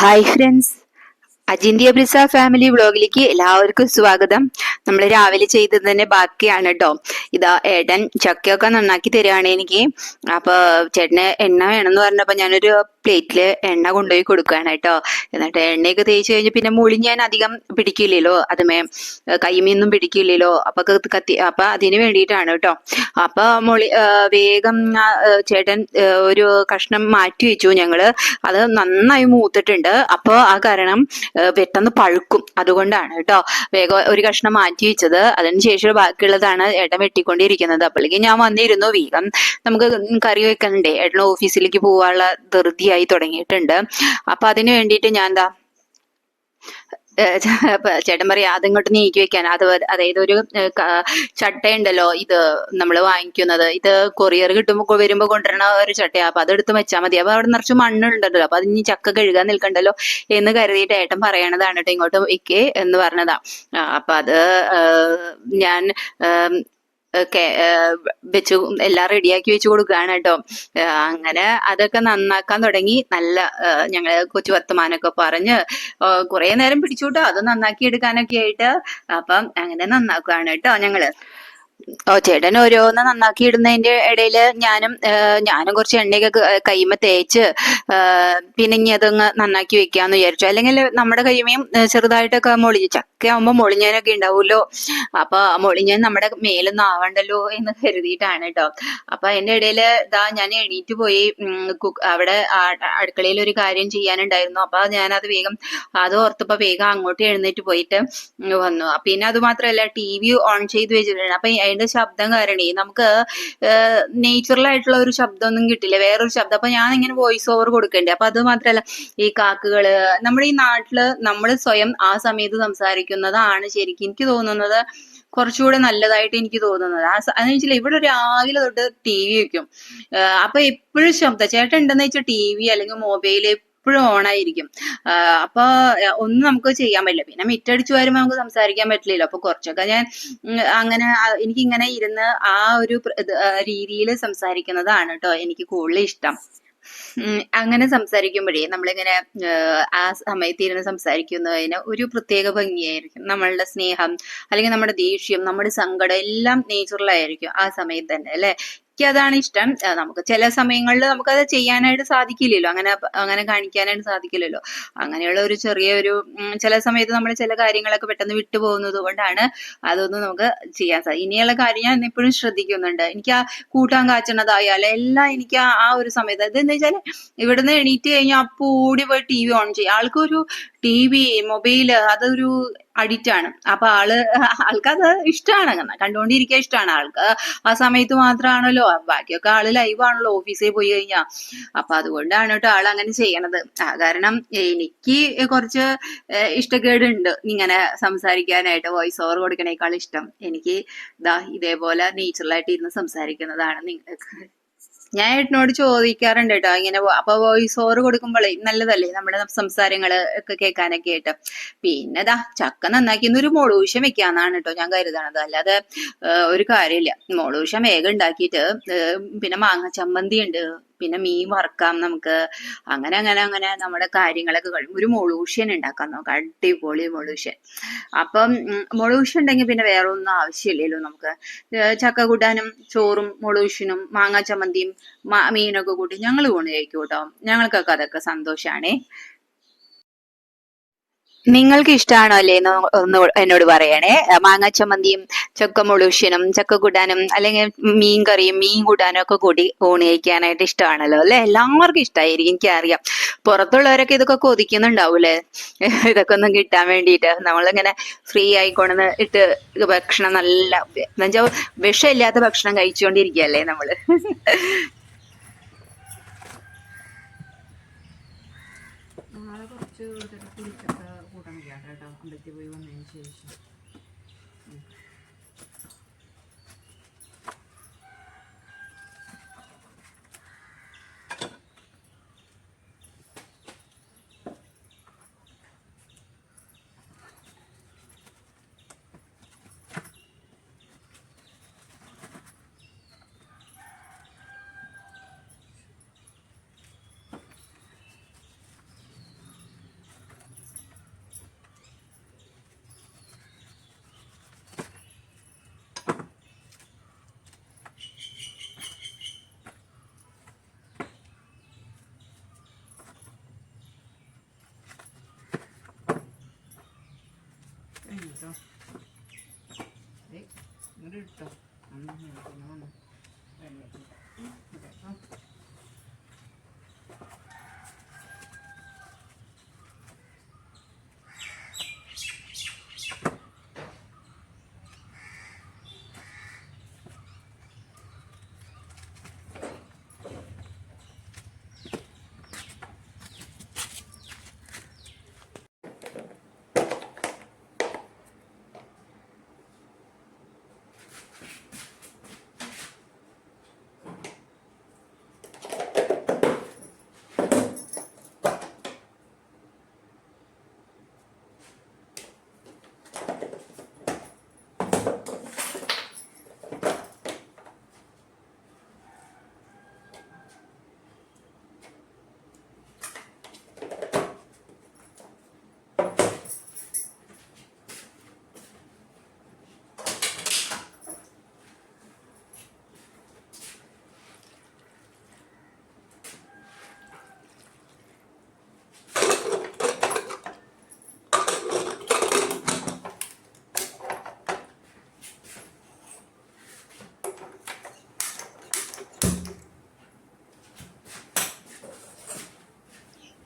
Hi friends Ajinthya Brisa family വ്ളോഗിലേക്ക് എല്ലാവർക്കും സ്വാഗതം. നമ്മൾ രാവിലെ ചെയ്തത് ചെയ്തതിന്റെ ബാക്കിയാണ് കേട്ടോ ഇതാ ഏട്ടൻ ചക്കയൊക്കെ നന്നാക്കി തരികയാണ് എനിക്ക്. അപ്പൊ ചേട്ടന് എണ്ണ വേണമെന്ന് പറഞ്ഞപ്പോ ഞാനൊരു പ്ലേറ്റിൽ എണ്ണ കൊണ്ടുപോയി കൊടുക്കുകയാണ് കേട്ടോ. എന്നിട്ട് എണ്ണയൊക്കെ തേച്ച് കഴിഞ്ഞ് പിന്നെ മുളി ഞാൻ അധികം പിടിക്കില്ലല്ലോ. അതുമേ കൈമീന്നും പിടിക്കില്ലല്ലോ. അപ്പൊ കത്തി അപ്പൊ അതിന് വേണ്ടിയിട്ടാണ് കേട്ടോ. അപ്പൊ മുളി വേഗം ചേട്ടൻ ഒരു കഷ്ണം മാറ്റി വെച്ചു ഞങ്ങൾ. അത് നന്നായി മൂത്തിട്ടുണ്ട്. അപ്പൊ ആ കാരണം പെട്ടെന്ന് പഴുക്കും. അതുകൊണ്ടാണ് കേട്ടോ. വേഗം ഒരു കഷ്ണം മാറ്റി വെച്ചത്. അതിനുശേഷം ബാക്കിയുള്ളതാണ് ഏട്ടൻ വെട്ടിക്കൊണ്ടിരിക്കുന്നത്. അപ്പോഴേക്കും ഞാൻ വന്നിരുന്നു. വീഗം നമുക്ക് കറി വെക്കണ്ടേ? ഏട്ടൻ ഓഫീസിലേക്ക് പോകാനുള്ള ധൃതിയായി തുടങ്ങിയിട്ടുണ്ട്. അപ്പൊ അതിനു വേണ്ടിയിട്ട് ഞാൻ എന്താ ചേട്ടൻ പറയാ അതിങ്ങോട്ട് നീക്കി വെക്കാൻ. അത് അതായത് ഒരു ചട്ടയുണ്ടല്ലോ ഇത് നമ്മൾ വാങ്ങിക്കുന്നത്. ഇത് കൊറിയർ കിട്ടുമ്പോൾ വരുമ്പോൾ കൊണ്ടുവരണ ഒരു ചട്ടയാ. അപ്പൊ അതെടുത്ത് വെച്ചാൽ മതി. അപ്പൊ അവിടെ നിറച്ച് മണ്ണുണ്ടല്ലോ. അപ്പൊ അതിന് ചക്ക കഴുകാൻ നിൽക്കണ്ടല്ലോ എന്ന് കരുതിയിട്ട് ഏട്ടൻ പറയണതാണ് കേട്ടോ ഇങ്ങോട്ട് വയ്ക്കേ എന്ന് പറഞ്ഞതാ. അപ്പൊ അത് ഞാൻ ഏഹ് വെച്ച് എല്ലാം റെഡിയാക്കി വെച്ച് കൊടുക്കുകയാണ് കേട്ടോ. അങ്ങനെ അതൊക്കെ നന്നാക്കാൻ തുടങ്ങി. നല്ല ഞങ്ങൾ കൊച്ചു വർത്തമാനൊക്കെ പറഞ്ഞ് കുറെ നേരം പിടിച്ചു കേട്ടോ. അത് നന്നാക്കി എടുക്കാനൊക്കെ ആയിട്ട്. അപ്പം അങ്ങനെ നന്നാക്കുകയാണ് കേട്ടോ ഞങ്ങൾ. ഓ ചേട്ടൻ ഓരോന്ന് നന്നാക്കി ഇടുന്നതിന്റെ ഇടയിൽ ഞാനും ഞാനും കുറച്ച് എണ്ണയൊക്കെ കൈമ തേച്ച് പിന്നെ ഇനി അതങ്ങ് നന്നാക്കി വെക്കാന്ന് വിചാരിച്ചു. അല്ലെങ്കിൽ നമ്മുടെ കൈമയും ചെറുതായിട്ടൊക്കെ മൊളിഞ്ഞ് ചക്ക ആവുമ്പോ മൊളിഞ്ഞാനൊക്കെ ഉണ്ടാവുമല്ലോ. അപ്പൊ മൊളിഞ്ഞാൻ നമ്മുടെ മേലൊന്നും ആവണ്ടല്ലോ എന്ന് കരുതിയിട്ടാണ് കേട്ടോ അപ്പൊ അതിന്റെ ഇടയിൽ ഇതാ ഞാൻ എണീറ്റ് പോയി അവിടെ അടുക്കളയിൽ ഒരു കാര്യം ചെയ്യാനുണ്ടായിരുന്നു. അപ്പൊ ഞാൻ അത് വേഗം അത് ഓർത്തപ്പോ വേഗം അങ്ങോട്ട് എഴുന്നേറ്റ് പോയിട്ട് വന്നു. പിന്നെ അത് മാത്രല്ല ടി വി ഓൺ ചെയ്ത് വെച്ചിട്ടുണ്ട്. അപ്പൊ അതിന്റെ ശബ്ദം കാരണേ നമുക്ക് നേച്ചുറൽ ആയിട്ടുള്ള ഒരു ശബ്ദമൊന്നും കിട്ടില്ല. വേറൊരു ശബ്ദം. അപ്പൊ ഞാൻ ഇങ്ങനെ വോയിസ് ഓവർ കൊടുക്കണ്ടേ? അപ്പൊ അത് മാത്രല്ല ഈ കാക്കകൾ നമ്മുടെ ഈ നാട്ടിൽ നമ്മൾ സ്വയം ആ സമയത്ത് സംസാരിക്കുന്നതാണ് ശരിക്കും എനിക്ക് തോന്നുന്നത് കുറച്ചുകൂടെ നല്ലതായിട്ട് എനിക്ക് തോന്നുന്നത്. ആ അതെന്ന് വെച്ചാൽ ഇവിടെ രാവിലെ തൊട്ട് ടി വി വെക്കും. അപ്പൊ എപ്പോഴും ശബ്ദം. ചേട്ടൻ ഉണ്ടെന്ന് വെച്ചാൽ ടി വി അല്ലെങ്കിൽ മൊബൈൽ എപ്പോഴും ഓൺ ആയിരിക്കും അപ്പൊ ഒന്നും നമുക്ക് ചെയ്യാൻ പറ്റില്ല. പിന്നെ മിറ്റടിച്ചു വരുമ്പോ നമുക്ക് സംസാരിക്കാൻ പറ്റില്ലല്ലോ. അപ്പൊ കുറച്ചൊക്കെ ഞാൻ അങ്ങനെ എനിക്ക് ഇങ്ങനെ ഇരുന്ന് ആ ഒരു രീതിയിൽ സംസാരിക്കുന്നതാണ് കേട്ടോ എനിക്ക് കൂടുതൽ ഇഷ്ടം. അങ്ങനെ സംസാരിക്കുമ്പോഴേ നമ്മളിങ്ങനെ ആ സമയത്ത് ഇരുന്ന് സംസാരിക്കുന്നതിന് ഒരു പ്രത്യേക ഭംഗിയായിരിക്കും. നമ്മളുടെ സ്നേഹം അല്ലെങ്കിൽ നമ്മുടെ ദേഷ്യം നമ്മുടെ സങ്കടം എല്ലാം നേച്ചുറൽ ആയിരിക്കും ആ സമയത്ത് തന്നെ അല്ലെ? എനിക്ക് അതാണ് ഇഷ്ടം നമുക്ക് ചില സമയങ്ങളിൽ നമുക്കത് ചെയ്യാനായിട്ട് സാധിക്കില്ലല്ലോ. അങ്ങനെ അങ്ങനെ കാണിക്കാനായിട്ട് സാധിക്കില്ലല്ലോ. അങ്ങനെയുള്ള ഒരു ചെറിയൊരു ചില സമയത്ത് നമ്മൾ ചില കാര്യങ്ങളൊക്കെ പെട്ടെന്ന് വിട്ടുപോകുന്നത് കൊണ്ടാണ് അതൊന്നും നമുക്ക് ചെയ്യാൻ സാധിക്കും. ഇനിയുള്ള കാര്യം ഞാൻ എപ്പോഴും ശ്രദ്ധിക്കുന്നുണ്ട്. എനിക്ക് ആ കൂട്ടാൻ കാച്ചണതായാലും എല്ലാം എനിക്ക് ആ ഒരു സമയത്ത് അതെന്ന് വെച്ചാൽ ഇവിടുന്ന് എണീറ്റ് കഴിഞ്ഞാൽ അപ്പൊ ഓടി പോയി ടി വി ഓൺ ചെയ്യും. ആൾക്കൊരു ടി വി മൊബൈൽ അതൊരു അഡിക്റ്റ് ആണ്. അപ്പൊ ആൾ ആൾക്കത് ഇഷ്ടമാണ് കണ്ടുകൊണ്ടിരിക്കാൻ ഇഷ്ടമാണ് ആൾക്ക് ആ സമയത്ത് മാത്രമാണല്ലോ ബാക്കിയൊക്കെ ആൾ ലൈവ് ആണല്ലോ ഓഫീസിൽ പോയി കഴിഞ്ഞാൽ അപ്പൊ അതുകൊണ്ടാണ് കേട്ടോ ആൾ അങ്ങനെ ചെയ്യണത്. കാരണം എനിക്ക് കുറച്ച് ഇഷ്ടക്കേടുണ്ട്. ഇങ്ങനെ സംസാരിക്കാനായിട്ട് വോയിസ് ഓവർ കൊടുക്കണേക്കാൾ ഇഷ്ടം. എനിക്ക് ഇതാ ഇതേപോലെ നേച്ചുറലായിട്ട് ഇരുന്ന് സംസാരിക്കുന്നതാണ് നിങ്ങൾക്ക് ഞാൻ ഏട്ടനോട് ചോദിക്കാറുണ്ട് കേട്ടോ. ഇങ്ങനെ അപ്പൊ വോയിസ് ഓവർ കൊടുക്കുമ്പോഴേ നല്ലതല്ലേ? നമ്മുടെ സംസാരങ്ങൾ ഒക്കെ കേൾക്കാനൊക്കെ ആയിട്ട്. പിന്നെ ദാ ചക്ക നന്നാക്കി ഒരു മുളൂശം വെക്കാന്നാണ് കേട്ടോ ഞാൻ കരുതണത്. അല്ലാതെ ഒരു കാര്യമില്ല. മുളൂശം വേഗം ഉണ്ടാക്കിയിട്ട് പിന്നെ മാങ്ങ ചമ്മന്തി ഉണ്ട് പിന്നെ മീൻ വറക്കാം നമുക്ക്. അങ്ങനെ അങ്ങനെ അങ്ങനെ നമ്മുടെ കാര്യങ്ങളൊക്കെ കഴിയും ഒരു മൊളൂഷ്യൻ ഉണ്ടാക്കാൻ നോക്കാം അടിപൊളി മൊളൂഷ്യൻ. അപ്പം മൊളൂഷ്യൻ ഉണ്ടെങ്കിൽ പിന്നെ വേറെ ഒന്നും ആവശ്യമില്ലല്ലോ നമുക്ക്. ചക്ക കൂട്ടാനും ചോറും മൊളൂഷ്യനും മാങ്ങാ ചമ്മന്തിയും മീനൊക്കെ കൂട്ടി ഞങ്ങൾ ഊണ് കഴിക്കും കേട്ടോ. ഞങ്ങൾക്കൊക്കെ അതൊക്കെ സന്തോഷാണേ. നിങ്ങൾക്ക് ഇഷ്ടമാണോ അല്ലേ എന്ന് ഒന്ന് എന്നോട് പറയണേ. മാങ്ങാ ചമ്മന്തിയും ചക്ക മുളുഷ്യനും ചക്ക കൂടാനും അല്ലെങ്കിൽ മീൻ കറിയും മീൻ കൂടാനും ഒക്കെ കൂടി ഊണ് ഇഷ്ടമാണല്ലോ അല്ലെ? എല്ലാവർക്കും ഇഷ്ടമായിരിക്കും എനിക്കറിയാം. പുറത്തുള്ളവരൊക്കെ ഇതൊക്കെ കൊതിക്കുന്നുണ്ടാവൂലേ? ഇതൊക്കെ ഒന്നും കിട്ടാൻ വേണ്ടിയിട്ട്. നമ്മളിങ്ങനെ ഫ്രീ ആയിക്കൊണ്ടെന്ന് ഇട്ട് ഭക്ഷണം നല്ല എന്നുവെച്ചാൽ വിഷമില്ലാത്ത ഭക്ഷണം കഴിച്ചുകൊണ്ടിരിക്കുകയല്ലേ നമ്മൾ? നാളെ കുറച്ച് വയ്യാട്ടോ കേട്ടോ അമ്പലത്തിൽ പോയി വന്നതിന് ശേഷം. ഇട്ടോ. ഒന്ന്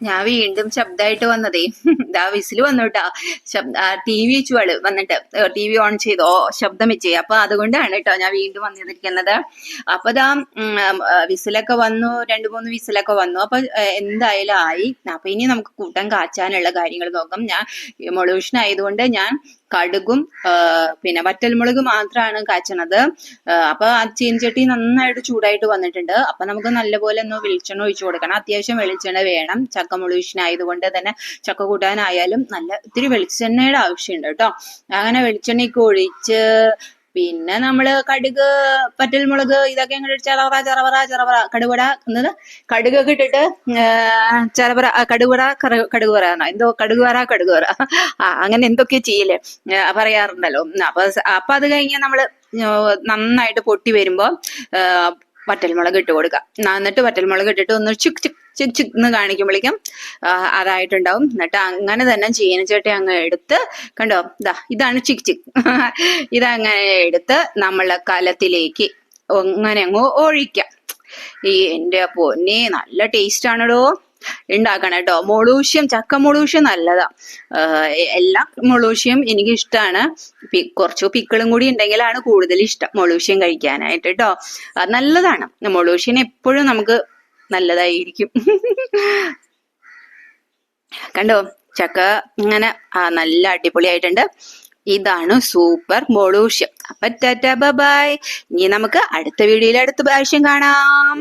ഞാൻ വീണ്ടും ശബ്ദമായിട്ട് വന്നതേ. ഇതാ വിസിൽ വന്നു ശബ്ദ ടി വി വെച്ചു വന്നിട്ട്. ടി വി ഓൺ ചെയ്തോ. ശബ്ദം വെച്ചേ അപ്പൊ അതുകൊണ്ടാണ് കേട്ടോ ഞാൻ വീണ്ടും വന്നിരിക്കുന്നത്. അപ്പൊ ഇതാ വിസിലൊക്കെ വന്നു. രണ്ടു മൂന്ന് വിസിലൊക്കെ വന്നു. അപ്പൊ എന്തായാലും ആയി. അപ്പൊ ഇനി നമുക്ക് കൂട്ടം കാച്ചാനുള്ള കാര്യങ്ങൾ നോക്കാം. ഞാൻ മൊളൂഷൻ ആയതുകൊണ്ട് ഞാൻ കടുകും പിന്നെ വറ്റൽമുളക് മാത്രമാണ് കാച്ചണത്. അപ്പൊ ആ ചീൻചട്ടി നന്നായിട്ട് ചൂടായിട്ട് വന്നിട്ടുണ്ട്. അപ്പൊ നമുക്ക് നല്ലപോലെ ഒന്ന് വെളിച്ചെണ്ണ ഒഴിച്ചു കൊടുക്കണം. അത്യാവശ്യം വെളിച്ചെണ്ണ വേണം. ചക്ക മുഴുവൻ ആയതുകൊണ്ട് തന്നെ ചക്ക കൂട്ടാനായാലും നല്ല ഇത്തിരി വെളിച്ചെണ്ണയുടെ ആവശ്യമുണ്ട് കേട്ടോ. അങ്ങനെ വെളിച്ചെണ്ണയൊക്കെ ഒഴിച്ച് പിന്നെ നമ്മൾ കടുക് പറ്റൽമുളക് ഇതൊക്കെ ഇങ്ങോട്ട് ചെറവറ ചെറവറ ചെറവറ. കടുവട എന്നത് കടുകൊക്കെ ഇട്ടിട്ട് ചെറവറ കടുവട കടുക് പറയാനോ എന്തോ കടുക് വറ കടുക് ആ അങ്ങനെ എന്തൊക്കെ ചെയ്യല്ലേ പറയാറുണ്ടല്ലോ. അപ്പൊ അപ്പൊ അത് കഴിഞ്ഞ് നമ്മൾ നന്നായിട്ട് പൊട്ടി വരുമ്പോ വറ്റൽമുളക് ഇട്ട് കൊടുക്കാം. എന്നിട്ട് എന്നിട്ട് വറ്റൽമുളക് ഇട്ടിട്ട് ഒന്ന് ചുക്ക് ചുക്ക് ചുക്ക് ചിക് എന്ന് കാണിക്കുമ്പോഴേക്കും അതായിട്ടുണ്ടാവും. എന്നിട്ട് അങ്ങനെ തന്നെ ചീനച്ചട്ടി അങ്ങ് എടുത്ത് കണ്ടോ? ഇതാ ഇതാണ് ചിക് ചിക്. ഇതങ്ങനെ എടുത്ത് നമ്മളെ കലത്തിലേക്ക് അങ്ങനെ അങ്ങ് ഒഴിക്കാം. ഈ എന്റെ പൊന്നെ നല്ല ടേസ്റ്റ് ആണല്ലോ ഉണ്ടാക്കണം കേട്ടോ മൊളൂഷ്യം ചക്ക മൊളൂഷ്യം നല്ലതാ. എല്ലാ മൊളൂഷ്യം എനിക്ക് ഇഷ്ടമാണ് കുറച്ച് പിക്കിളും കൂടി ഉണ്ടെങ്കിലാണ് കൂടുതൽ ഇഷ്ടം മൊളൂഷ്യം കഴിക്കാനായിട്ട് കേട്ടോ നല്ലതാണ്. മൊളൂഷ്യൻ എപ്പോഴും നമുക്ക് നല്ലതായിരിക്കും. കണ്ടോ? ചക്ക ഇങ്ങനെ നല്ല അടിപൊളിയായിട്ടുണ്ട്. ഇതാണ് സൂപ്പർ മൊളൂഷ്യം. അപ്പൊ ടാറ്റ ബൈ ഇനി നമുക്ക് അടുത്ത വീഡിയോയിൽ അടുത്ത പ്രാവശ്യം കാണാം.